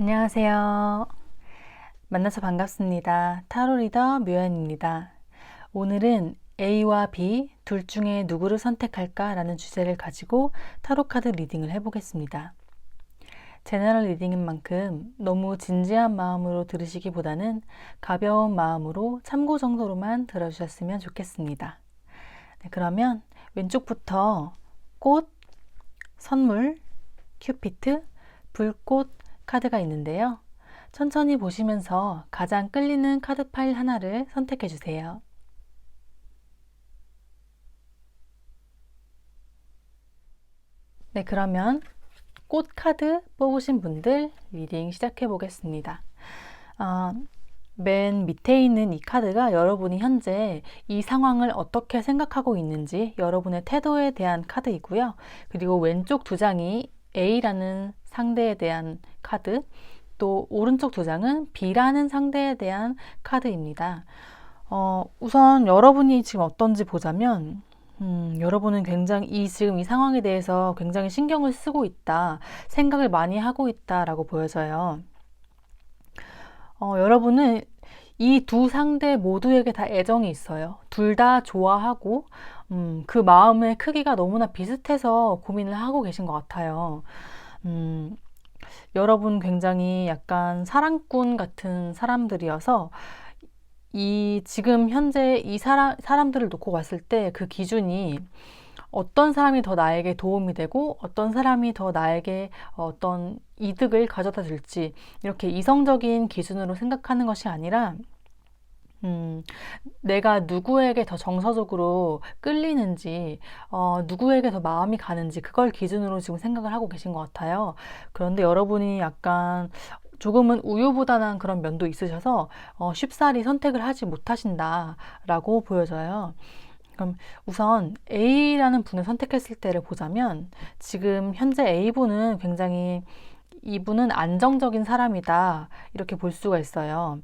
안녕하세요. 만나서 반갑습니다. 타로 리더 묘연입니다. 오늘은 A와 B 둘 중에 누구를 선택할까? 라는 주제를 가지고 타로 카드 리딩을 해보겠습니다. 제너럴 리딩인 만큼 너무 진지한 마음으로 들으시기보다는 가벼운 마음으로 참고 정도로만 들어주셨으면 좋겠습니다. 네, 그러면 왼쪽부터 꽃, 선물, 큐피트, 불꽃 카드가 있는데요. 천천히 보시면서 가장 끌리는 카드 파일 하나를 선택해 주세요. 네, 그러면 꽃 카드 뽑으신 분들 리딩 시작해 보겠습니다. 어, 맨 밑에 있는 이 카드가 여러분이 현재 이 상황을 어떻게 생각하고 있는지 여러분의 태도에 대한 카드이고요. 그리고 왼쪽 두 장이 A라는 상대에 대한 카드, 또 오른쪽 두 장은 B라는 상대에 대한 카드입니다. 어, 우선 여러분이 지금 어떤지 보자면 음, 여러분은 굉장히 이 지금 이 상황에 대해서 굉장히 신경을 쓰고 있다, 생각을 많이 하고 있다라고 보여져요. 어, 여러분은 이 두 상대 모두에게 다 애정이 있어요. 둘 다 좋아하고, 음, 그 마음의 크기가 너무나 비슷해서 고민을 하고 계신 것 같아요. 음, 여러분 굉장히 약간 사랑꾼 같은 사람들이어서 이 지금 현재 이 사람, 사람들을 놓고 봤을 때 그 기준이 어떤 사람이 더 나에게 도움이 되고 어떤 사람이 더 나에게 어떤 이득을 가져다 줄지 이렇게 이성적인 기준으로 생각하는 것이 아니라 음, 내가 누구에게 더 정서적으로 끌리는지, 어, 누구에게 더 마음이 가는지, 그걸 기준으로 지금 생각을 하고 계신 것 같아요. 그런데 여러분이 약간 조금은 우유부단한 그런 면도 있으셔서 어, 쉽사리 선택을 하지 못하신다라고 보여져요. 그럼 우선 A라는 분을 선택했을 때를 보자면 지금 현재 A분은 굉장히 이분은 안정적인 사람이다 이렇게 볼 수가 있어요.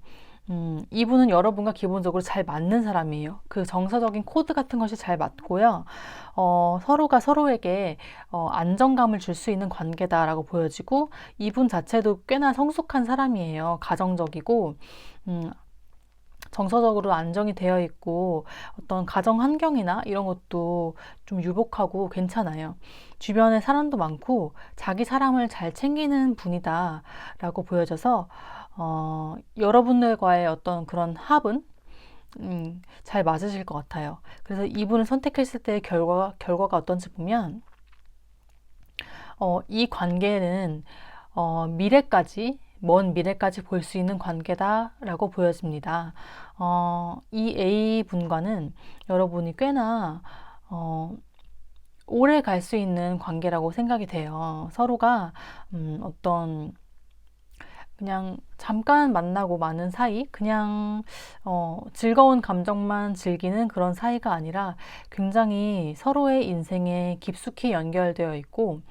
음, 이분은 여러분과 기본적으로 잘 맞는 사람이에요. 그 정서적인 코드 같은 것이 잘 맞고요. 어, 서로가 서로에게 어, 안정감을 줄 수 있는 관계다라고 보여지고, 이분 자체도 꽤나 성숙한 사람이에요. 가정적이고, 음, 정서적으로 안정이 되어 있고 어떤 가정 환경이나 이런 것도 좀 유복하고 괜찮아요. 주변에 사람도 많고 자기 사람을 잘 챙기는 분이다라고 보여져서 어, 여러분들과의 어떤 그런 합은 음, 잘 맞으실 것 같아요. 그래서 이분을 선택했을 때 결과, 결과가 어떤지 보면, 어, 이 관계는 어, 미래까지, 먼 미래까지 볼 수 있는 관계다라고 보여집니다. 어, 이 A분과는 여러분이 꽤나 어, 오래 갈 수 있는 관계라고 생각이 돼요. 서로가 음, 어떤 그냥 잠깐 만나고 마는 사이, 그냥 어, 즐거운 감정만 즐기는 그런 사이가 아니라 굉장히 서로의 인생에 깊숙이 연결되어 있고,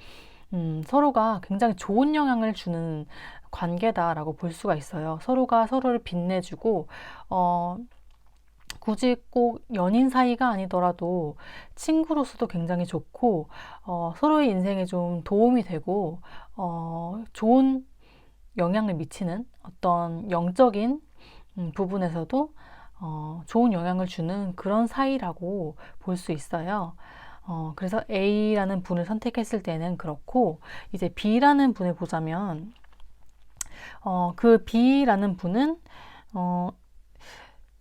음, 서로가 굉장히 좋은 영향을 주는 관계다라고 볼 수가 있어요. 서로가 서로를 빛내주고, 어, 굳이 꼭 연인 사이가 아니더라도 친구로서도 굉장히 좋고, 어, 서로의 인생에 좀 도움이 되고, 어, 좋은 영향을 미치는 어떤 영적인 음, 부분에서도 어, 좋은 영향을 주는 그런 사이라고 볼 수 있어요. 어, 그래서 A라는 분을 선택했을 때는 그렇고, 이제 B라는 분을 보자면, 어, 그 B라는 분은, 어,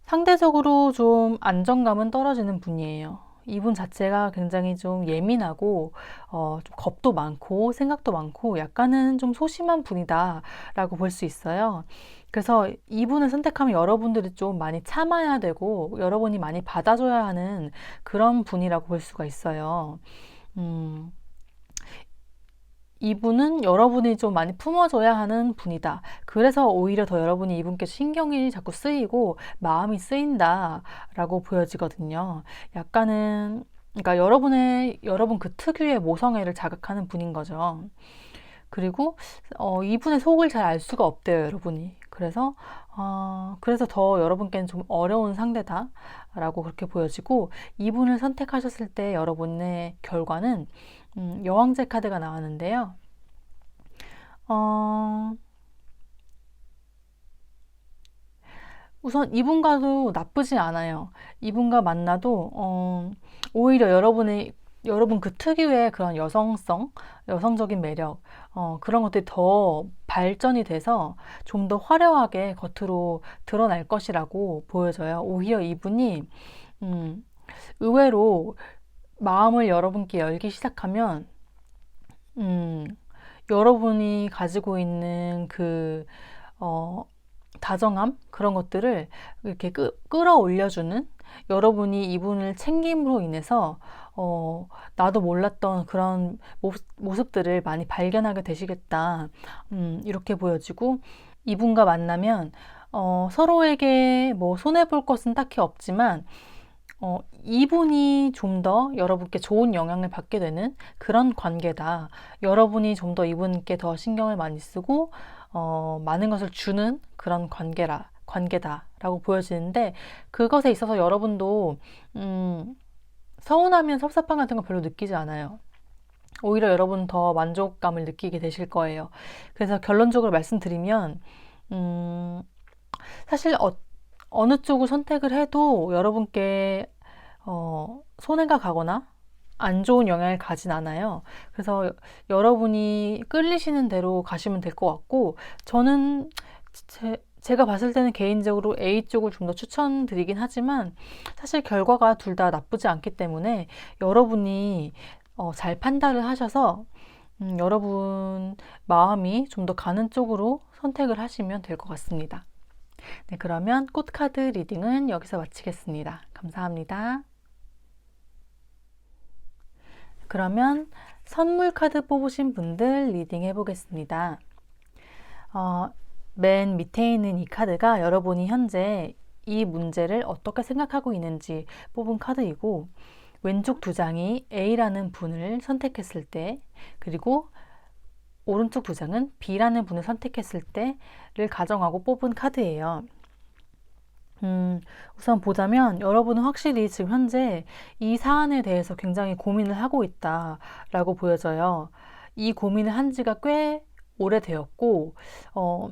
상대적으로 좀 안정감은 떨어지는 분이에요. 이분 자체가 굉장히 좀 예민하고 어, 좀 겁도 많고 생각도 많고 약간은 좀 소심한 분이다라고 볼 수 있어요. 그래서 이분을 선택하면 여러분들이 좀 많이 참아야 되고 여러분이 많이 받아줘야 하는 그런 분이라고 볼 수가 있어요. 음, 이분은 여러분이 좀 많이 품어줘야 하는 분이다. 그래서 오히려 더 여러분이 이분께 신경이 자꾸 쓰이고 마음이 쓰인다라고 보여지거든요. 약간은 그러니까 여러분의 여러분 그 특유의 모성애를 자극하는 분인 거죠. 그리고 어, 이분의 속을 잘 알 수가 없대요, 여러분이. 그래서 어, 그래서 더 여러분께는 좀 어려운 상대다라고 그렇게 보여지고 이분을 선택하셨을 때 여러분의 결과는 음, 여왕제 카드가 나왔는데요. 어... 우선 이분과도 나쁘지 않아요. 이분과 만나도 어, 오히려 여러분의 여러분 그 특유의 그런 여성성, 여성적인 매력 어, 그런 것들이 더 발전이 돼서 좀 더 화려하게 겉으로 드러날 것이라고 보여져요. 오히려 이분이 음, 의외로 마음을 여러분께 열기 시작하면, 음, 여러분이 가지고 있는 그, 어, 다정함? 그런 것들을 이렇게 끄, 끌어올려주는 여러분이 이분을 챙김으로 인해서 어, 나도 몰랐던 그런 모습, 들을 많이 발견하게 되시겠다. 음, 이렇게 보여지고 이분과 만나면 어, 서로에게 뭐 손해볼 것은 딱히 없지만 어, 이분이 좀 더 여러분께 좋은 영향을 받게 되는 그런 관계다. 여러분이 좀 더 이분께 더 신경을 많이 쓰고 어, 많은 것을 주는 그런 관계라 관계다라고 보여지는데 그것에 있어서 여러분도 음, 서운하면 섭섭함 같은 거 별로 느끼지 않아요. 오히려 여러분 더 만족감을 느끼게 되실 거예요. 그래서 결론적으로 말씀드리면 음, 사실 어, 어느 쪽을 선택을 해도 여러분께 어, 손해가 가거나 안 좋은 영향을 가진 않아요. 그래서 여러분이 끌리시는 대로 가시면 될 것 같고, 저는 제, 제가 봤을 때는 개인적으로 A 쪽을 좀 더 추천드리긴 하지만 사실 결과가 둘 다 나쁘지 않기 때문에 여러분이 어, 잘 판단을 하셔서 음, 여러분 마음이 좀 더 가는 쪽으로 선택을 하시면 될 것 같습니다. 네, 그러면 꽃카드 리딩은 여기서 마치겠습니다. 감사합니다. 그러면 선물 카드 뽑으신 분들 리딩 해보겠습니다. 어, 맨 밑에 있는 이 카드가 여러분이 현재 이 문제를 어떻게 생각하고 있는지 뽑은 카드이고 왼쪽 두 장이 A라는 분을 선택했을 때 그리고 오른쪽 두 장은 B라는 분을 선택했을 때를 가정하고 뽑은 카드예요. 음, 우선 보자면 여러분은 확실히 지금 현재 이 사안에 대해서 굉장히 고민을 하고 있다라고 보여져요. 이 고민을 한 지가 꽤 오래되었고, 어,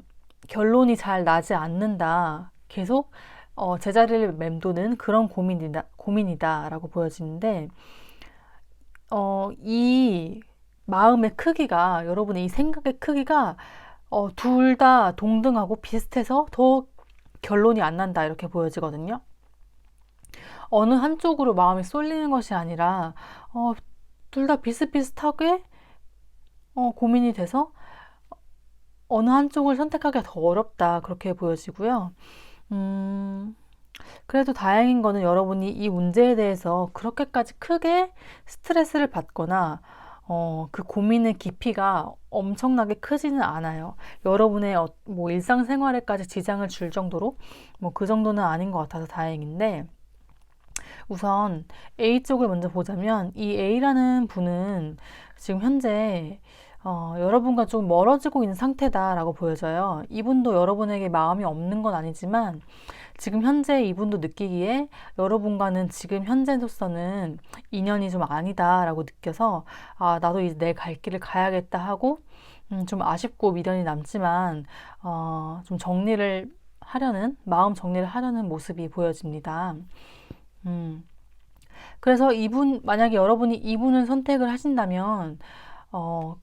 결론이 잘 나지 않는다. 계속 어, 제자리를 맴도는 그런 고민이다, 고민이다라고 보여지는데, 어, 이 마음의 크기가, 여러분의 이 생각의 크기가 어, 둘 다 동등하고 비슷해서 더 결론이 안 난다 이렇게 보여지거든요. 어느 한쪽으로 마음이 쏠리는 것이 아니라 어, 둘 다 비슷비슷하게 어, 고민이 돼서 어느 한쪽을 선택하기가 더 어렵다 그렇게 보여지고요. 음, 그래도 다행인 거는 여러분이 이 문제에 대해서 그렇게까지 크게 스트레스를 받거나 어, 그 고민의 깊이가 엄청나게 크지는 않아요. 여러분의 어, 뭐 일상생활에까지 지장을 줄 정도로 뭐 그 정도는 아닌 것 같아서 다행인데 우선 A 쪽을 먼저 보자면 이 A라는 분은 지금 현재 어, 여러분과 좀 멀어지고 있는 상태다라고 보여져요. 이분도 여러분에게 마음이 없는 건 아니지만 지금 현재 이분도 느끼기에 여러분과는 지금 현재로서는 인연이 좀 아니다라고 느껴서 아, 나도 이제 내 갈 길을 가야겠다 하고 음, 좀 아쉽고 미련이 남지만 어, 좀 정리를 하려는 마음 정리를 하려는 모습이 보여집니다. 음. 그래서 이분 만약에 여러분이 이분을 선택을 하신다면 어,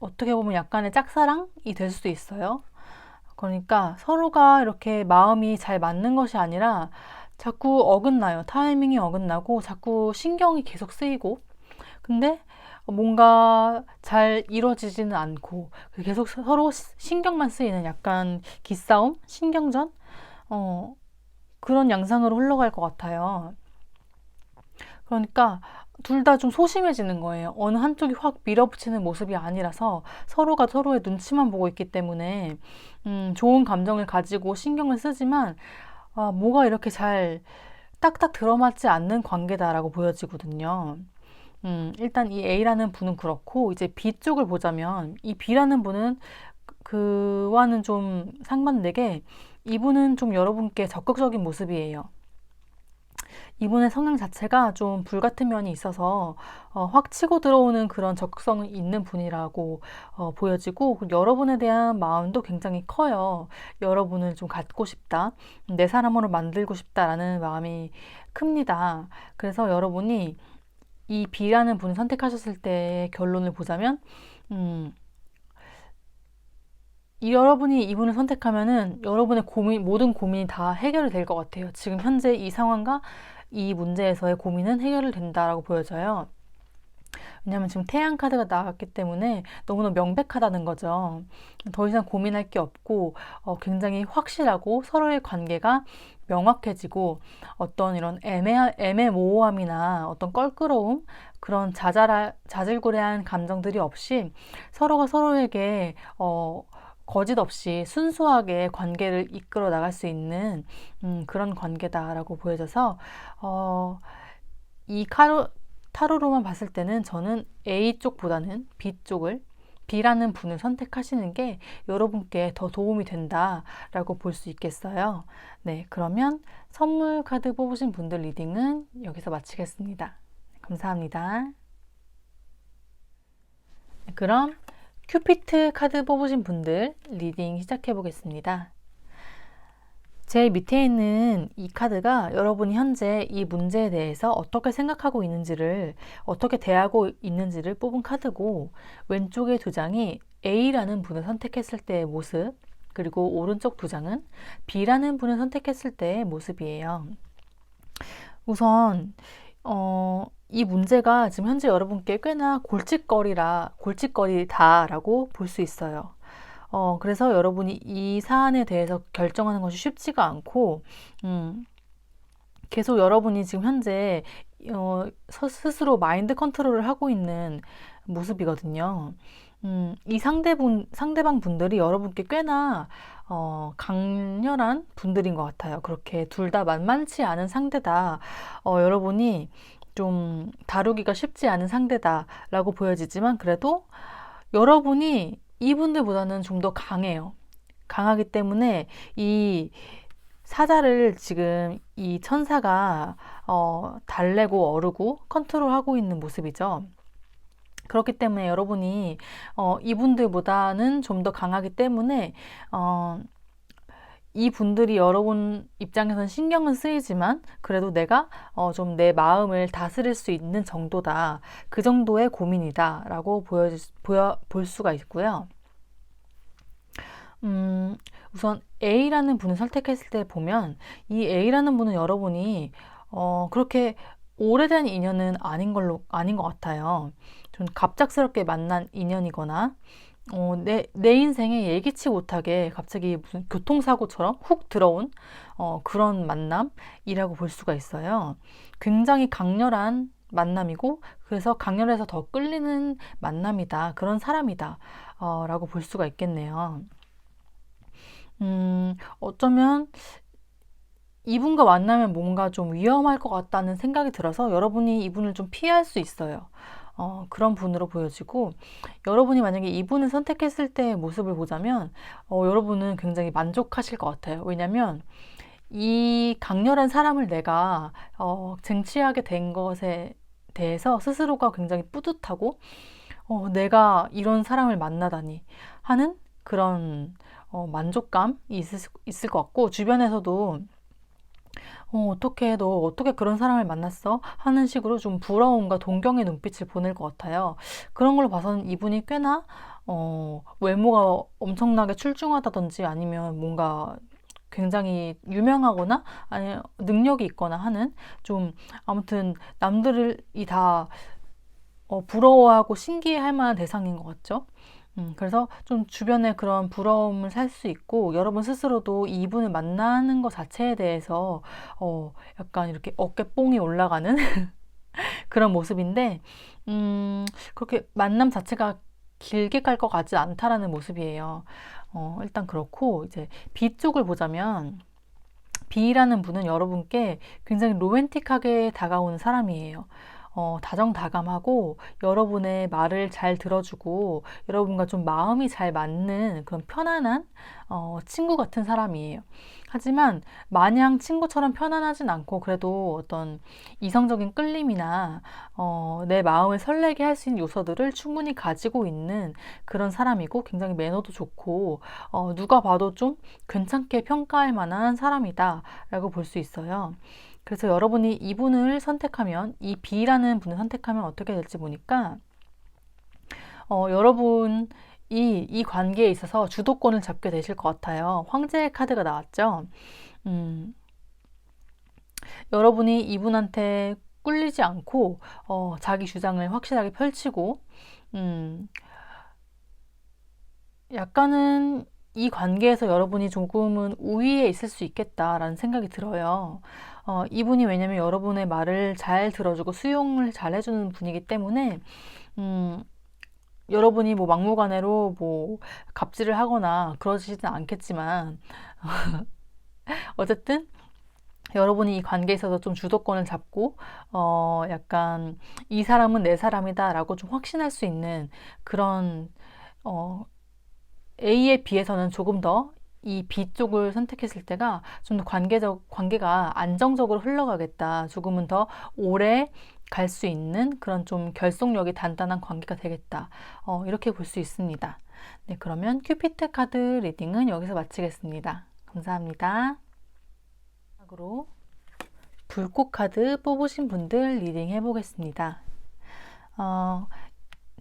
어떻게 보면 약간의 짝사랑이 될 수도 있어요. 그러니까 서로가 이렇게 마음이 잘 맞는 것이 아니라 자꾸 어긋나요. 타이밍이 어긋나고 자꾸 신경이 계속 쓰이고. 근데 뭔가 잘 이루어지지는 않고 계속 서로 신경만 쓰이는 약간 기싸움, 신경전, 어, 그런 양상으로 흘러갈 것 같아요. 그러니까 둘 다 좀 소심해지는 거예요. 어느 한쪽이 확 밀어붙이는 모습이 아니라서 서로가 서로의 눈치만 보고 있기 때문에 음, 좋은 감정을 가지고 신경을 쓰지만 아, 뭐가 이렇게 잘 딱딱 들어맞지 않는 관계다라고 보여지거든요. 음, 일단 이 A라는 분은 그렇고 이제 B 쪽을 보자면 이 B라는 분은 그와는 좀 상반되게 이분은 좀 여러분께 적극적인 모습이에요. 이분의 성향 자체가 좀 불같은 면이 있어서 어, 확 치고 들어오는 그런 적극성이 있는 분이라고 어, 보여지고 여러분에 대한 마음도 굉장히 커요. 여러분을 좀 갖고 싶다, 내 사람으로 만들고 싶다라는 마음이 큽니다. 그래서 여러분이 이 B라는 분을 선택하셨을 때 결론을 보자면, 음, 이 여러분이 이분을 선택하면은 여러분의 고민, 모든 고민이 다 해결이 될 것 같아요. 지금 현재 이 상황과 이 문제에서의 고민은 해결이 된다라고 보여져요. 왜냐하면 지금 태양 카드가 나왔기 때문에 너무나 명백하다는 거죠. 더 이상 고민할 게 없고 어, 굉장히 확실하고 서로의 관계가 명확해지고 어떤 이런 애매, 애매모호함이나 어떤 껄끄러움 그런 자잘하, 자질구레한 감정들이 없이 서로가 서로에게 어, 거짓 없이 순수하게 관계를 이끌어 나갈 수 있는 음, 그런 관계다라고 보여져서 어, 이 카로, 타로로만 봤을 때는 저는 A 쪽보다는 B 쪽을 B라는 분을 선택하시는 게 여러분께 더 도움이 된다라고 볼 수 있겠어요. 네, 그러면 선물 카드 뽑으신 분들 리딩은 여기서 마치겠습니다. 감사합니다. 네, 그럼 큐피트 카드 뽑으신 분들 리딩 시작해 보겠습니다. 제 밑에 있는 이 카드가 여러분이 현재 이 문제에 대해서 어떻게 생각하고 있는지를 어떻게 대하고 있는지를 뽑은 카드고 왼쪽에 두 장이 A라는 분을 선택했을 때의 모습 그리고 오른쪽 두 장은 B라는 분을 선택했을 때의 모습이에요. 우선 어, 이 문제가 지금 현재 여러분께 꽤나 골칫거리라 골칫거리다라고 볼 수 있어요. 어, 그래서 여러분이 이 사안에 대해서 결정하는 것이 쉽지가 않고, 음, 계속 여러분이 지금 현재 어, 스스로 마인드 컨트롤을 하고 있는 모습이거든요. 음, 이 상대분, 상대방 분들이 여러분께 꽤나 어, 강렬한 분들인 것 같아요. 그렇게 둘 다 만만치 않은 상대다. 어, 여러분이 좀 다루기가 쉽지 않은 상대다라고 보여지지만 그래도 여러분이 이분들보다는 좀 더 강해요. 강하기 때문에 이 사자를 지금 이 천사가 어, 달래고 어르고 컨트롤하고 있는 모습이죠. 그렇기 때문에 여러분이 어, 이분들보다는 좀 더 강하기 때문에 어, 이 분들이 여러분 입장에서는 신경은 쓰이지만 그래도 내가 어, 좀 내 마음을 다스릴 수 있는 정도다. 그 정도의 고민이다라고 보여, 보여 볼 수가 있고요. 음, 우선 A라는 분을 선택했을 때 보면 이 A라는 분은 여러분이 어, 그렇게 오래된 인연은 아닌 걸로 아닌 것 같아요. 좀 갑작스럽게 만난 인연이거나 어, 내, 내 인생에 예기치 못하게 갑자기 무슨 교통사고처럼 훅 들어온 어, 그런 만남이라고 볼 수가 있어요. 굉장히 강렬한 만남이고 그래서 강렬해서 더 끌리는 만남이다. 그런 사람이다. 어, 라고 볼 수가 있겠네요. 음, 어쩌면 이분과 만나면 뭔가 좀 위험할 것 같다는 생각이 들어서 여러분이 이분을 좀 피할 수 있어요. 어, 그런 분으로 보여지고 여러분이 만약에 이분을 선택했을 때의 모습을 보자면 어, 여러분은 굉장히 만족하실 것 같아요. 왜냐하면 이 강렬한 사람을 내가 어, 쟁취하게 된 것에 대해서 스스로가 굉장히 뿌듯하고 어, 내가 이런 사람을 만나다니 하는 그런 어, 만족감이 있을, 있을 것 같고 주변에서도 어, 어떻게 너 어떻게 그런 사람을 만났어? 하는 식으로 좀 부러움과 동경의 눈빛을 보낼 것 같아요. 그런 걸로 봐서는 이분이 꽤나 어, 외모가 엄청나게 출중하다든지 아니면 뭔가 굉장히 유명하거나 아니 능력이 있거나 하는 좀 아무튼 남들이 다 어, 부러워하고 신기해할 만한 대상인 것 같죠. 음, 그래서 좀 주변에 그런 부러움을 살 수 있고 여러분 스스로도 이분을 만나는 것 자체에 대해서 어, 약간 이렇게 어깨뽕이 올라가는 그런 모습인데 음, 그렇게 만남 자체가 길게 갈 것 같지 않다라는 모습이에요. 어, 일단 그렇고 이제 B 쪽을 보자면 B라는 분은 여러분께 굉장히 로맨틱하게 다가오는 사람이에요. 어, 다정다감하고 여러분의 말을 잘 들어주고 여러분과 좀 마음이 잘 맞는 그런 편안한 어, 친구 같은 사람이에요. 하지만 마냥 친구처럼 편안하진 않고 그래도 어떤 이성적인 끌림이나 어, 내 마음을 설레게 할 수 있는 요소들을 충분히 가지고 있는 그런 사람이고 굉장히 매너도 좋고 어, 누가 봐도 좀 괜찮게 평가할 만한 사람이다 라고 볼 수 있어요. 그래서 여러분이 이분을 선택하면 이 B라는 분을 선택하면 어떻게 될지 보니까 어, 여러분 이, 이 관계에 있어서 주도권을 잡게 되실 것 같아요. 황제의 카드가 나왔죠. 음, 여러분이 이분한테 꿀리지 않고 어, 자기 주장을 확실하게 펼치고 음, 약간은 이 관계에서 여러분이 조금은 우위에 있을 수 있겠다라는 생각이 들어요. 어, 이분이 왜냐면 여러분의 말을 잘 들어주고 수용을 잘 해주는 분이기 때문에 음, 여러분이 뭐 막무가내로 뭐 갑질을 하거나 그러시진 않겠지만 어쨌든 여러분이 이 관계에 있어서 좀 주도권을 잡고 어 약간 이 사람은 내 사람이다라고 좀 확신할 수 있는 그런 어 A에 비해서는 조금 더 이 B 쪽을 선택했을 때가 좀 더 관계적 관계가 안정적으로 흘러가겠다. 조금은 더 오래 갈 수 있는 그런 좀 결속력이 단단한 관계가 되겠다. 어, 이렇게 볼 수 있습니다. 네, 그러면 큐피트 카드 리딩은 여기서 마치겠습니다. 감사합니다. 마지막으로 불꽃 카드 뽑으신 분들 리딩 해보겠습니다. 어,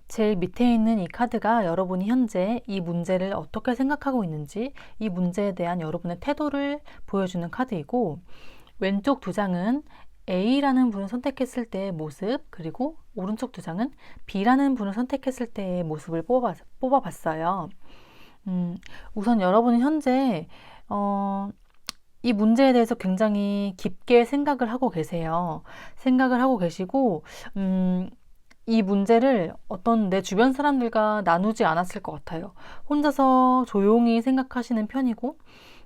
제일 밑에 있는 이 카드가 여러분이 현재 이 문제를 어떻게 생각하고 있는지 이 문제에 대한 여러분의 태도를 보여주는 카드이고 왼쪽 두 장은 A라는 분을 선택했을 때의 모습 그리고 오른쪽 두 장은 B라는 분을 선택했을 때의 모습을 뽑아, 뽑아봤어요. 음, 우선 여러분은 현재 어, 이 문제에 대해서 굉장히 깊게 생각을 하고 계세요. 생각을 하고 계시고 음, 이 문제를 어떤 내 주변 사람들과 나누지 않았을 것 같아요. 혼자서 조용히 생각하시는 편이고,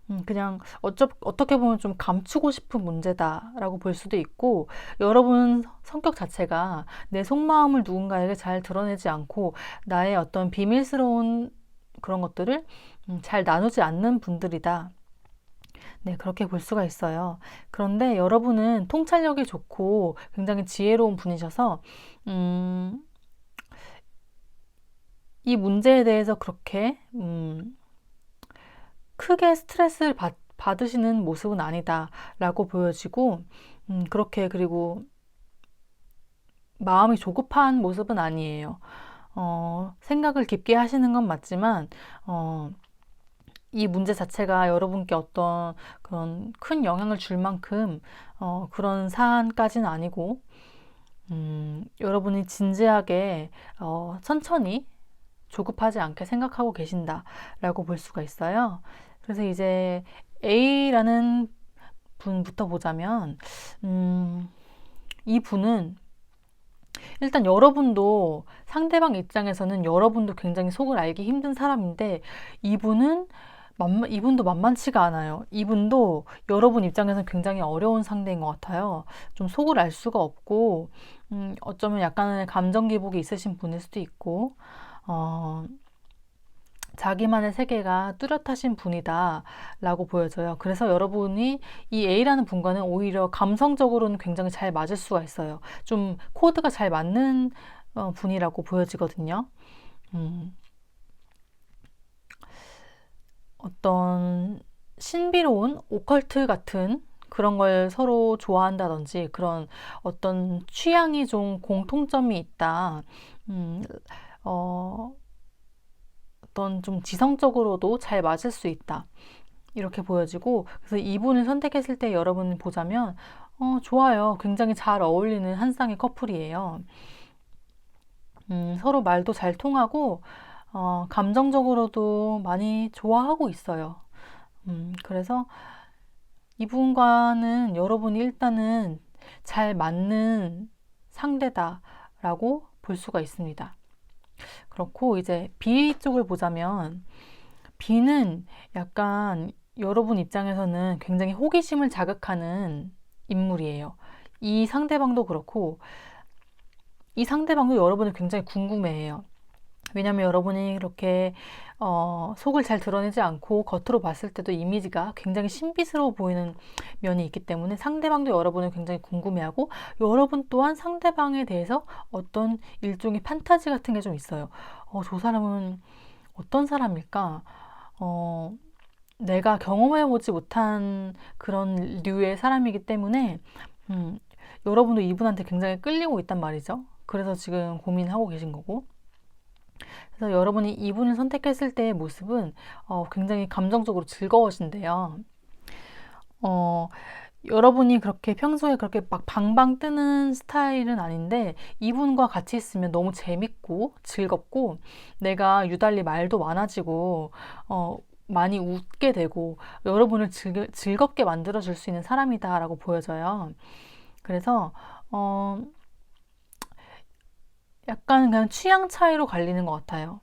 음, 그냥 어쩌, 어떻게 보면 좀 감추고 싶은 문제다라고 볼 수도 있고, 여러분 성격 자체가 내 속마음을 누군가에게 잘 드러내지 않고, 나의 어떤 비밀스러운 그런 것들을 음, 잘 나누지 않는 분들이다. 네, 그렇게 볼 수가 있어요. 그런데 여러분은 통찰력이 좋고 굉장히 지혜로운 분이셔서, 음, 이 문제에 대해서 그렇게, 음, 크게 스트레스를 받, 받으시는 모습은 아니다라고 보여지고, 음, 그렇게 그리고 마음이 조급한 모습은 아니에요. 어, 생각을 깊게 하시는 건 맞지만, 어, 이 문제 자체가 여러분께 어떤 그런 큰 영향을 줄 만큼 어, 그런 사안까지는 아니고 음, 여러분이 진지하게 어, 천천히 조급하지 않게 생각하고 계신다라고 볼 수가 있어요. 그래서 이제 A라는 분부터 보자면 음, 이 분은 일단 여러분도 상대방 입장에서는 여러분도 굉장히 속을 알기 힘든 사람인데 이분은 만만, 이분도 만만치가 않아요. 이분도 여러분 입장에서는 굉장히 어려운 상대인 것 같아요. 좀 속을 알 수가 없고, 음, 어쩌면 약간의 감정 기복이 있으신 분일 수도 있고, 어, 자기만의 세계가 뚜렷하신 분이다 라고 보여져요. 그래서 여러분이 이 A라는 분과는 오히려 감성적으로는 굉장히 잘 맞을 수가 있어요. 좀 코드가 잘 맞는 어, 분이라고 보여지거든요. 음. 어떤 신비로운 오컬트 같은 그런 걸 서로 좋아한다든지 그런 어떤 취향이 좀 공통점이 있다. 음, 어, 어떤 좀 지성적으로도 잘 맞을 수 있다. 이렇게 보여지고 그래서 이분을 선택했을 때 여러분 보자면 어, 좋아요. 굉장히 잘 어울리는 한 쌍의 커플이에요. 음, 서로 말도 잘 통하고 어, 감정적으로도 많이 좋아하고 있어요. 음, 그래서 이분과는 여러분이 일단은 잘 맞는 상대다라고 볼 수가 있습니다. 그렇고 이제 B 쪽을 보자면 B는 약간 여러분 입장에서는 굉장히 호기심을 자극하는 인물이에요. 이 상대방도 그렇고 이 상대방도 여러분을 굉장히 궁금해해요. 왜냐면 여러분이 그렇게 어, 속을 잘 드러내지 않고 겉으로 봤을 때도 이미지가 굉장히 신비스러워 보이는 면이 있기 때문에 상대방도 여러분을 굉장히 궁금해하고 여러분 또한 상대방에 대해서 어떤 일종의 판타지 같은 게 좀 있어요. 어, 저 사람은 어떤 사람일까? 어, 내가 경험해보지 못한 그런 류의 사람이기 때문에 음, 여러분도 이분한테 굉장히 끌리고 있단 말이죠. 그래서 지금 고민하고 계신 거고. 그래서 여러분이 이분을 선택했을 때의 모습은 어, 굉장히 감정적으로 즐거워진대요. 어, 여러분이 그렇게 평소에 그렇게 막 방방 뜨는 스타일은 아닌데 이분과 같이 있으면 너무 재밌고 즐겁고 내가 유달리 말도 많아지고 어, 많이 웃게 되고 여러분을 즐, 즐겁게 만들어줄 수 있는 사람이다라고 보여져요. 그래서 어, 약간 그냥 취향 차이로 갈리는 것 같아요.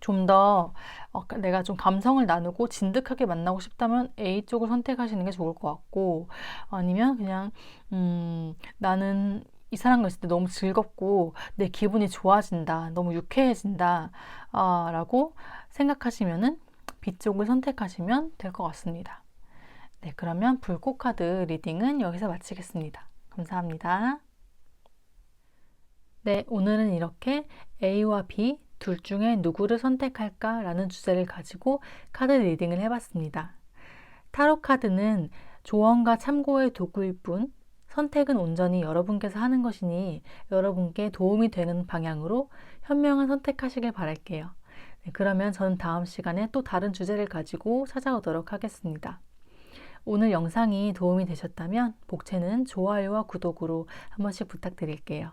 좀더 어, 내가 좀 감성을 나누고 진득하게 만나고 싶다면 A 쪽을 선택하시는 게 좋을 것 같고 아니면 그냥 음, 나는 이 사람과 있을 때 너무 즐겁고 내 기분이 좋아진다, 너무 유쾌해진다 아, 라고 생각하시면은 B 쪽을 선택하시면 될 것 같습니다. 네, 그러면 불꽃 카드 리딩은 여기서 마치겠습니다. 감사합니다. 네, 오늘은 이렇게 A와 B 둘 중에 누구를 선택할까? 라는 주제를 가지고 카드 리딩을 해봤습니다. 타로 카드는 조언과 참고의 도구일 뿐 선택은 온전히 여러분께서 하는 것이니 여러분께 도움이 되는 방향으로 현명한 선택하시길 바랄게요. 네, 그러면 저는 다음 시간에 또 다른 주제를 가지고 찾아오도록 하겠습니다. 오늘 영상이 도움이 되셨다면 복채는 좋아요와 구독으로 한 번씩 부탁드릴게요.